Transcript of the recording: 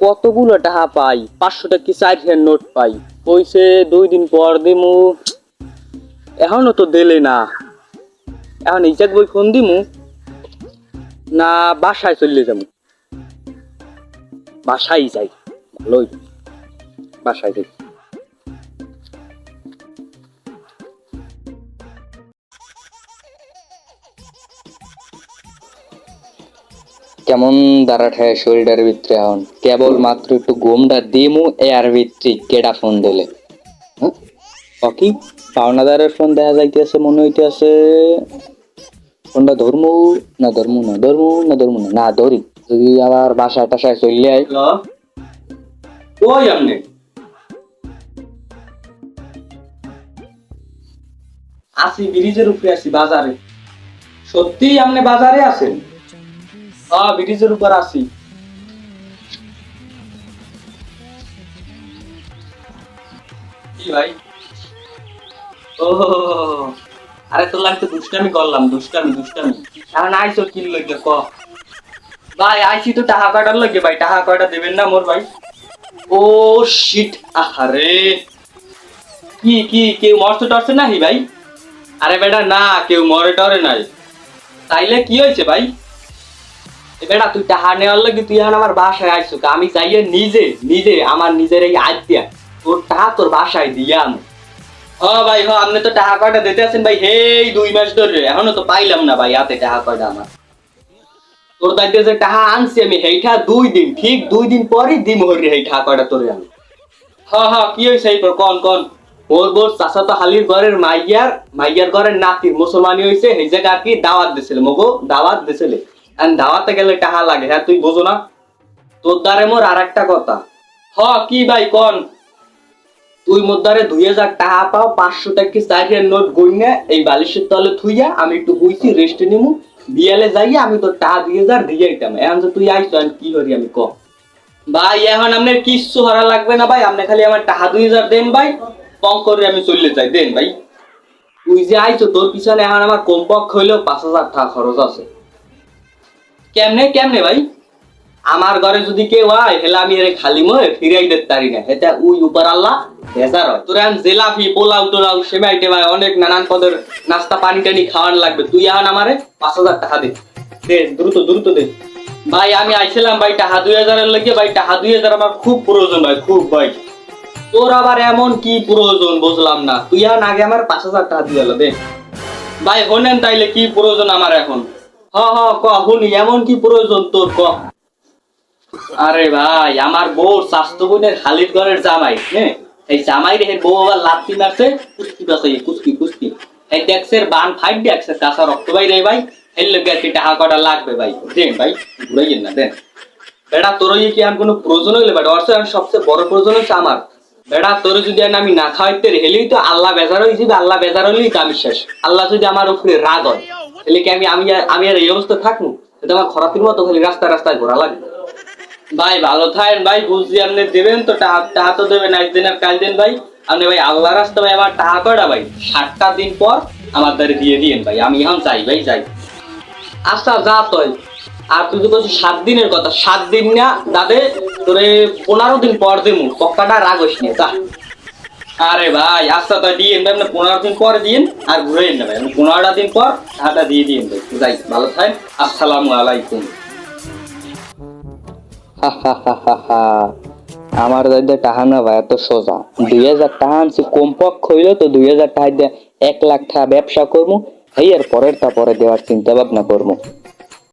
কতগুলো টাকা পাই? পাঁচশো টাকা চার হাজার নোট পাই? কইছে, দুই দিন পর দিমু। এখনও তো দিলে না। এখন ইজাক বই ফোন দিমু। না, বাসায় চলে যাব। বাসায় যাই, ভালোই। বাসায় যাই। কেমন দাঁড়াঠায় শরীরের ভিতরে এখন? কেবল মাত্র একটু ঘুমটা দিমু এর ভিতরে কেডা ফোন দিলে। হ্যাঁ? অকি পাওনাদারের ফোন দেখা যাইতেছে, মনে হইতেছে ফোনটা ধর্মু, না ধর্মু না ধর্মু না ধর্মু না না ধরি। যদি আবার বাসায় টাসায় চললে আই ওই আমনে আসি ব্রিজের উপরে আসি, বাজারে। সত্যি আপনি বাজারে আছেন? ব্রিজের উপর কি ভাই? ও, আরে তোর দুষ্টামি করলাম, দুষ্টামি দুষ্টামি। এখন আইসো কি লইগে ক। ভাই আইসি তো টাকা কাটার লইগে ভাই? টাকা কয়টা দেবেন না মোর ভাই? ও শিট আহারে। কি কি, কেউ মরতে টরছে নাহি ভাই? আরে বেটা, না, কেউ মরে টরে নাই। তাইলে কি হয়েছে ভাই? বেটা, তুই টাকা নেওয়ার লাগে তুই এখন আমার বাসায় আইসো আমি চাইয়ে নিজে নিজে, আমার নিজের এই আইডিয়া, তোর টাকা তোর বাসায় দিয়াম হ ভাই, হ, আপনি তো টাকা কয়টা দিতে আছেন ভাই? হেই, দুই মাস ধরে, এখনও তো পাইলাম না ভাই হাতে টাকা কয়টা আমার। তোর দায়িত্বে যে টাকা আনছি আমি, হেইটা দুই দিন, ঠিক দুই দিন পরই দিম হরি হেই টাকা কয়টা তোরে আমি। হ হ, কি হয়েছে এই কন কন। ওর বোর চাষা তো হালির ঘরের মাইয়ার মাইয়ার ঘরের নাতির মুসলমানি হয়েছে এই জায়গা আর কি দাওয়াত দিছিল, মগো, দাওয়াত দিছিল। দাওয়াতে গেলে টাকা লাগে? হ্যাঁ তুই বোঝো না। তোর দ্বারে মোর আর একটা কথা। হ, কি ভাই, কন? তুই মোদ্দারে দুই হাজার টাকা পাও, পাঁচশো টাকা চাইরের নোট গইনা এই বালিশের তলে থুইয়া আমি একটু হইছি রেস্টে নিমু। বিয়ালে যাইয়া আমি তোর টাকা দুই হাজার দিয়ে দিতাম এখন যে তুই আইস কি করি আমি, ক? ভাই, এখন আপনার কিচ্ছু হারা লাগবে না ভাই। আপনি খালি আমার টাকা দুই হাজার দেন ভাই। কম করে আমি চললে যাই। দেন ভাই। তুই যে আইছো, তোর পিছনে এখন আমার কমপক্ষ হইলেও পাঁচ হাজার টাকা খরচ আছে। কেমনে কেমনে ভাই? আমার ঘরে যদি কেউ আয় হেলে আমি এর খালি ময়ে ফিরাই দিতে পারি না। এটা উই উপর আল্লাহ ভেজার হয়। তোর জেলাফি, পোলাও টোলাও সেমাই টেমাই অনেক নানান পদের নাস্তা, পানি টানি খাওয়ান লাগবে। তুই এখন আমারে পাঁচ হাজার টাকা দে। দে, দ্রুত দ্রুত দে। ভাই, আমি আইছিলাম ভাই টাকা দুই হাজারের লেগে। ভাই, টাকা দুই হাজার আমার খুব প্রয়োজন ভাই, খুব ভাই। তোর আবার এমন কি প্রয়োজন বুঝলাম না। তুই এখন আগে আমার পাঁচ হাজার টাকা দিয়ে দে। ভাই, হনেন তাইলে কি প্রয়োজন আমার এখন? হ হ ক, শুনি, এমন কি প্রয়োজন তোর, ক? আরে ভাই, আমার বউ স্বাস্থ্য বোনের ঘরের জামাই হ্যাঁ এই জামাই বউ আবার মারছে কুস্তি বাসাই কুস্তি কুস্তি এই ডেক্সের বান ফাইট ডেক্সের কাঁচা রক্ত ভাই রে ভাই। এর লগে আর কি টাকা কটা লাগবে, ভাই? দেন, ভাই, ঘুরাইয়েন না, দেন। বেটা তোর কি আর কোনো প্রয়োজন হইলে বেটা অর্থ সবচেয়ে বড় প্রয়োজন হচ্ছে আমার। বেটা তোর যদি আমি না খাওয়াইতে হেলেই তো আল্লাহ বেজার হয়ে আল্লাহ বেজার হলেই তো আমি শেষ। আল্লাহ যদি আমার উপরে রাগ হয়। তাহলে কি আমি আমি আমি আর এই অবস্থা থাকব? এটা আমার খরাতির মতো খালি রাস্তায় রাস্তায় ঘোরা লাগে ভাই, ভালো থাকেন ভাই বুঝছি আপনি দেবেন তো টাকা তো দেবেন একদিন আর কাল দিন ভাই। আপনি ভাই আল্লাহ রাস্তা ভাই আমার টাকা কয়টা ভাই? ষাটটা দিন পর আমার দ্বারে দিয়ে দিয়েন ভাই, আমি এখন যাই ভাই, যাই। আচ্ছা যা তুই আর তুই তো বলছিস সাত দিনের কথা। সাত দিন না, দাদে, তোরে পনেরো দিন পর দিমু পক্কাটা রাগ হইস নি, যা। আরে ভাই আচ্ছা তাই দিয়েন ভাই আপনি পনেরো দিন পর দিন আর ঘুরে না ভাই আমি পনেরোটা দিন পর টাকাটা দিয়ে দিন ভাই যাই, ভালো থাকেন। আসসালামু আলাইকুম। আমার দাদা টাকা না ভাই, এত সোজা। দুই হাজার টাকা আনছি, কমপক্ষ হইল তো দুই হাজার টাকা দিয়ে এক লাখ টাকা ব্যবসা করব। এই আর পরের তা পরে দেওয়ার চিন্তা ভাবনা করব।